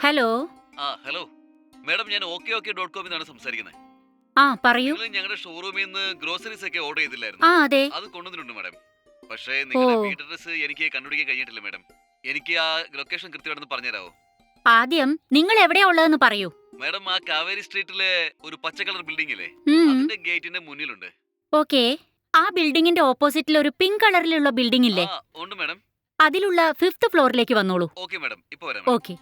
Hello ആ hello madam ഞാൻ okay okay dot കോമിൽ നിന്നാണ് സംസാരിക്കുന്നത് ആ പറയൂ. നിങ്ങൾ ഞങ്ങളുടെ ഷോറൂമിൽ നിന്ന് ഗ്രോസറീസ് ഒക്കെ ഓർഡർ ചെയ്തില്ലായിരുന്നു. ആ അതെ. അത് കൊണ്ടുവന്നിട്ടുണ്ട് മാഡം. പക്ഷേ നിങ്ങളുടെ ഓ. വീട് അഡ്രസ് എനിക്ക് കണ്ടുപിടിക്കാൻ കഴിഞ്ഞിട്ടില്ല മാഡം. എനിക്ക് ആ ലൊക്കേഷൻ കൃത്യമാണെന്ന് പറഞ്ഞുതരാവോ? ആദ്യം നിങ്ങൾ എവിടെയാണ് ഉള്ളതെന്ന് പറയൂ. മാഡം ആ കാവേരി സ്ട്രീറ്റിലെ ഒരു പച്ച കളർ ബിൽഡിംഗ് ഇല്ലേ? ഉം, അതിന്റെ ഗേറ്റിന്റെ മുന്നിലുണ്ട്. ഓക്കേ. ആ ബിൽഡിങ്ങിന്റെ ഓപ്പോസിറ്റിൽ ഒരു പിങ്ക് കളറിലുള്ള ബിൽഡിംഗ് ഇല്ലേ? ആ ഉണ്ട് മാഡം. അതിലുള്ള ഫിഫ്ത് ഫ്ലോറിലേക്ക് വന്നോളൂ. Okay madam. ഇപ്പൊ വരാം ഓക്കെ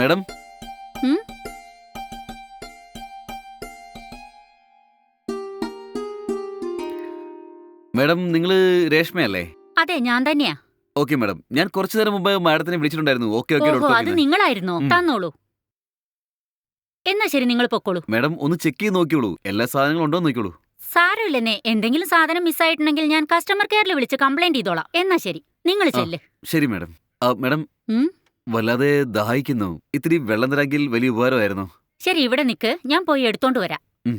മാഡം? മേഡം നിങ്ങൾ രേഷ്മയല്ലേ? അതെ ഞാൻ തന്നെയാ. Okay madam. ഞാൻ കുറച്ചു നേരം മുമ്പ് മാഡത്തിനെ വിളിച്ചിട്ടുണ്ടായിരുന്നു. ഓക്കെ ഓക്കെ അത് നിങ്ങളായിരുന്നോ. തന്നോളൂ. എന്നാ ശരി നിങ്ങൾ പൊക്കോളൂ. മാഡം ഒന്ന് ചെക്ക് ചെയ്ത് നോക്കിയോളൂ. എല്ലാ സാധനങ്ങളും ഉണ്ടോ നോക്കിയോളൂ. സാരമില്ലെന്നേ. എന്തെങ്കിലും സാധനം മിസ് ആയിട്ടുണ്ടെങ്കിൽ ഞാൻ കസ്റ്റമർ കെയറിൽ വിളിച്ച് കംപ്ലൈന്റ് ചെയ്തോളാം. എന്നാ ശരി. നിങ്ങൾ. ചെല്ല്. ശരി മാഡം. മേഡം? വല്ലാതെ ദാഹിക്കുന്നു. ഇത്തിരി വെള്ളം തരാങ്കിൽ വലിയ ഉപകാരമായിരുന്നു. ശരി ഇവിടെ നിക്ക്. ഞാൻ പോയി എടുത്തോണ്ട് വരാം. ഉം.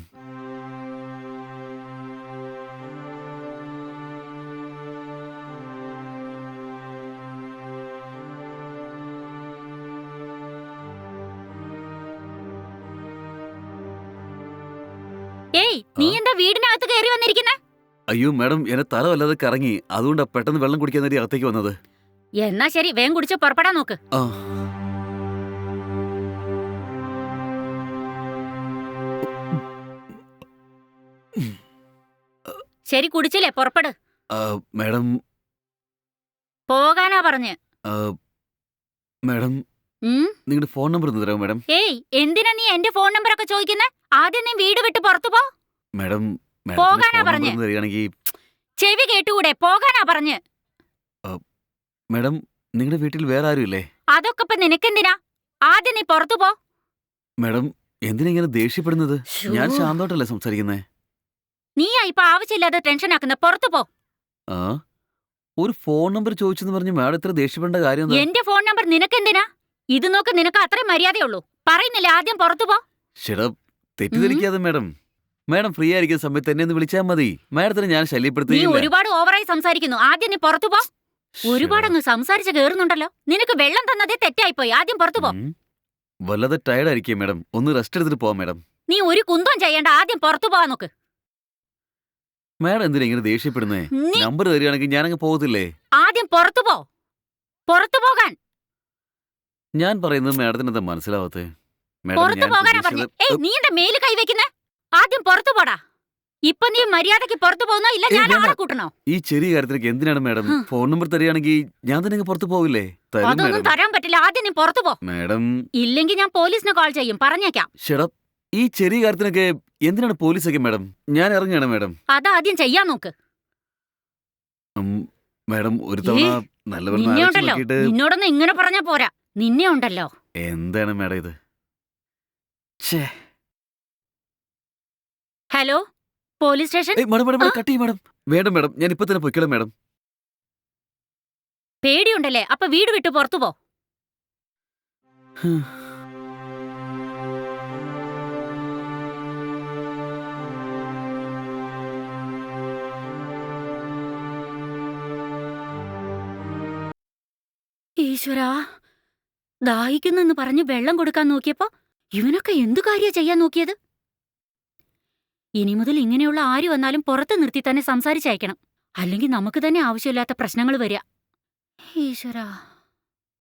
ഏയ് നീ? എന്താ വീടിനകത്ത് കയറി വന്നിരിക്കുന്നെ? അയ്യോ മാഡം എന്നെ തല വല്ലാതെ കറങ്ങി. അതുകൊണ്ടാ പെട്ടെന്ന് വെള്ളം കുടിക്കാൻ നേരി അകത്തേക്ക് വന്നത്. എന്നാ ശരി വേഗം കുടിച്ച് പുറപ്പെടാൻ നോക്ക്. ശരി കുടിച്ചില്ലേ പുറപ്പെട്. മാഡം. പോകാനാ പറഞ്ഞ്. മാഡം. ഉം? നിങ്ങളുടെ ഫോൺ നമ്പർ ഒന്ന് തരാമോ മാഡം? ഏയ് എന്തിനാ നീ എന്റെ ഫോൺ നമ്പർ ഒക്കെ ചോദിക്കുന്നേ? ആദ്യം നീ വീട് വിട്ട് പുറത്തു പോ. മാഡം പോകാനാ ഫോൺ പറഞ്ഞെ? നമ്പർ ഒന്ന് തരികയാണെങ്കിൽ ചെവി കേട്ടുകൂടെ പോകാനാ പറഞ്ഞ്. മാഡം നിങ്ങളുടെ വീട്ടിൽ വേറെ ആരുമില്ലേ അതൊക്കെ ഇപ്പൊ നിനക്കെന്തിനാ? ആദ്യം നീ പുറത്തു പോ. മാഡം എന്തിനാ ഇങ്ങനെ ദേഷ്യപ്പെടുന്നത്? ഞാൻ. ശാന്തോട്ടല്ലേ സംസാരിക്കുന്നേ? നീയാ ഇപ്പൊ ആവശ്യമില്ലാതെ ടെൻഷൻ ആക്കുന്ന പുറത്തു പോ. ആ? ഒരു ഫോൺ നമ്പർ ചോദിച്ചെന്ന് പറഞ്ഞ് മാഡം ഇത്ര ദേഷ്യപ്പെടേണ്ട കാര്യം എന്റെ ഫോൺ നമ്പർ നിനക്കെന്തിനാ? ഇത് നോക്ക് നിനക്ക് അത്രയും മര്യാദയുള്ളൂ. പറയുന്നില്ല ആദ്യം പുറത്തു പോ. തെറ്റിദ്ധരിക്കാതെ മാഡം. മാഡം ഫ്രീ ആയിരിക്കുന്ന സമയത്ത് എന്നെ ഒന്ന് വിളിച്ചാൽ മതി. മാഡത്തിന് ഞാൻ ശല്യപ്പെടുത്തി ഒരുപാട് ഓവറായി സംസാരിക്കുന്നു. ആദ്യം നീ പുറത്തു പോ. ഒരുപാട് അങ്ങ് സംസാരിച്ച് കേറുന്നുണ്ടല്ലോ. നിനക്ക് വെള്ളം തന്നതേ തെറ്റായിപ്പോയി. ആദ്യം പുറത്തു പോ. വല്ലത് വല്ലാതെ ടയർഡ് ആയിരിക്കും മേഡം. ഒന്ന് റെസ്റ്റ് എടുത്തിട്ട് പോവാം മേഡം. നീ ഒരു കുന്തം ചെയ്യേണ്ട. ആദ്യം പുറത്തു പോവാൻ നോക്ക്. മേഡം എന്തിനാ ഇങ്ങനെ ദേഷ്യപ്പെടുന്നേ? നീ നമ്പർ തരികയാണെങ്കിൽ ഞാനങ്ങ് പോകത്തില്ലേ? ആദ്യം പുറത്തു പോ. പുറത്തു പോകാൻ. ഞാൻ പറയുന്നത് മാഡത്തിന് എന്താ മനസ്സിലാവാത്തേ? മാഡം പുറത്തു ഞാൻ പോകാനാ പറഞ്ഞു. ഉദ്ദേശിച്ചത് ഏയ് നീ എന്റെ മേൽ കൈവയ്ക്കുന്നേ ആദ്യം പുറത്തു പോടാ. ഇപ്പൊ നീ മര്യാദയ്ക്ക് പുറത്തു പോകുന്നോ? ഇല്ല ഏയ് ഞാൻ വേണ്ട. ആളെ കൂട്ടണോ? ഈ ചെറിയ കാര്യത്തിലേക്ക് എന്തിനാണ് മാഡം? ഫോൺ നമ്പർ തരികയാണെങ്കിൽ ഞാൻ തന്നെ പുറത്തു തരും അതൊന്നും മാഡം. തരാൻ പറ്റില്ല. ആദ്യം നീ പുറത്തു പോ. മാഡം. ഇല്ലെങ്കിൽ ഞാൻ പോലീസിനെ കോൾ ചെയ്യും. പറഞ്ഞേക്കാം. ഈ ചെറിയ കാര്യത്തിനൊക്കെ എന്തിനാണ് പോലീസൊക്കെ മാഡം? ഞാൻ ഇറങ്ങുകയാണ് മാഡം. അതാദ്യം ചെയ്യാൻ നോക്ക്. ഉം, മാഡം ഒരു തവണ നല്ലപോലെ ഒന്ന് നിന്നെ ആലോചിച്ച് ഉണ്ടല്ലോ. നോക്കിയിട്ട് നിന്നോടൊന്നും ഇങ്ങനെ പറഞ്ഞാ പോരാ. നിന്നെ ഉണ്ടല്ലോ. എന്താണ് മാഡം ഇത്? ഛേ. ഹലോ? Police station? ഏയ് മാഡം മാഡം മാഡം ആ? കട്ട് ചെയ്യും മാഡം. വേണ്ട മാഡം ഞാൻ ഇപ്പൊ തന്നെ പൊയ്ക്കോളാം മാഡം. പേടിയുണ്ടല്ലേ? അപ്പൊ വീട് വിട്ട് പുറത്തു പോ. ഈശ്വരാ ദാഹിക്കുന്നെന്ന് പറഞ്ഞ് വെള്ളം കൊടുക്കാൻ നോക്കിയപ്പോ ഇവനൊക്കെ എന്തു കാര്യ ചെയ്യാൻ നോക്കിയത്? ഇനി മുതൽ ഇങ്ങനെയുള്ള ആര് വന്നാലും പുറത്ത് നിർത്തി തന്നെ സംസാരിച്ചയക്കണം. അല്ലെങ്കിൽ നമുക്ക് തന്നെ ആവശ്യമില്ലാത്ത പ്രശ്നങ്ങൾ വരിക ഈശ്വരാ.